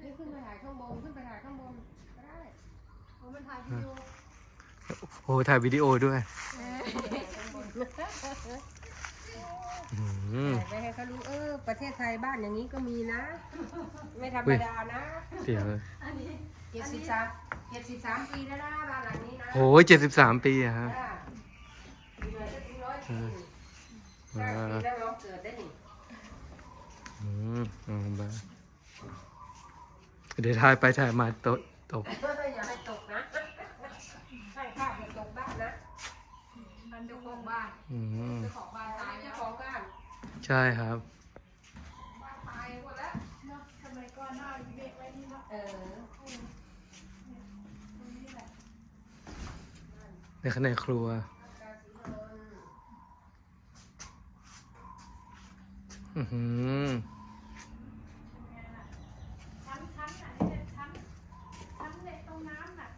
นี่ขึ้นไปถ่ายข้างบนขึ้นไปถ่ายข้างบนก็ได้ผมมันถ่ายวิดีโอโอ้ถ่ายวิดีโอด้วยอืมถ่ายไปให้เขารู้เออ ประเทศไทยบ้านอย่างนี้ก็มีนะ ไม่ธรรมดานะเดี๋ยวอันนี้เจ็ดสิบสามเจ็ดสิบสามปีแล้วนะบ้านหลังนี้นะโอ้ยเจ็ดสิบสามปีอะครับจ้าปีไหนก็ถึงร้อยปีสร้างปีแล้วเราเกิดได้นี่ อืมเอาไป เดี๋ยวถ่ายไปถ่ายมาตกตกอย่าให้ตกนะให้ภาพอย่าตกบ้านนะมันเจ้าของบ้านอืมเจ้าของบ้านตายเจ้าแล้วของบ้านใช่ครับบ้านตายหมดแล้วเนาะทำไมก่อนหน้าเด็กไว้นี่เนาะเออตรงนี้แหละในข้างในครัวการสีนนท์อือหือ ชั้นชั้นอะนี่เป็นชั้นชั้นเด็กตรงน้ำน่ะ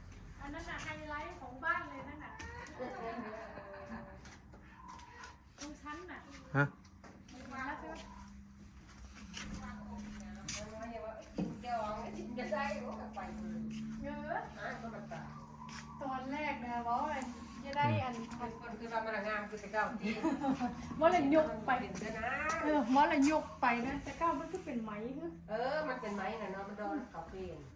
อันนั้นน่ะไฮไลท์ของบ้านเลยนั่นน่ะตรงชั้นน่ะ ฮะ มาแล้วใช่ไหม กินแก้วไม่กินจะได้หรอกไปเลย เยอะ หาคน มาตาตอนแรกนะว่ามันจะได้อันคนคนคือว่ามันงามคือแต่เก้าที่ว่าเลยยกไปเป็นเด้อนะเออว่าเลยยกไปนะแต่ก้าวมันก็เป็นไหมฮึเออมันเป็นไม้น่ะเนาะมันโดนเขาเปลี่ยนอืม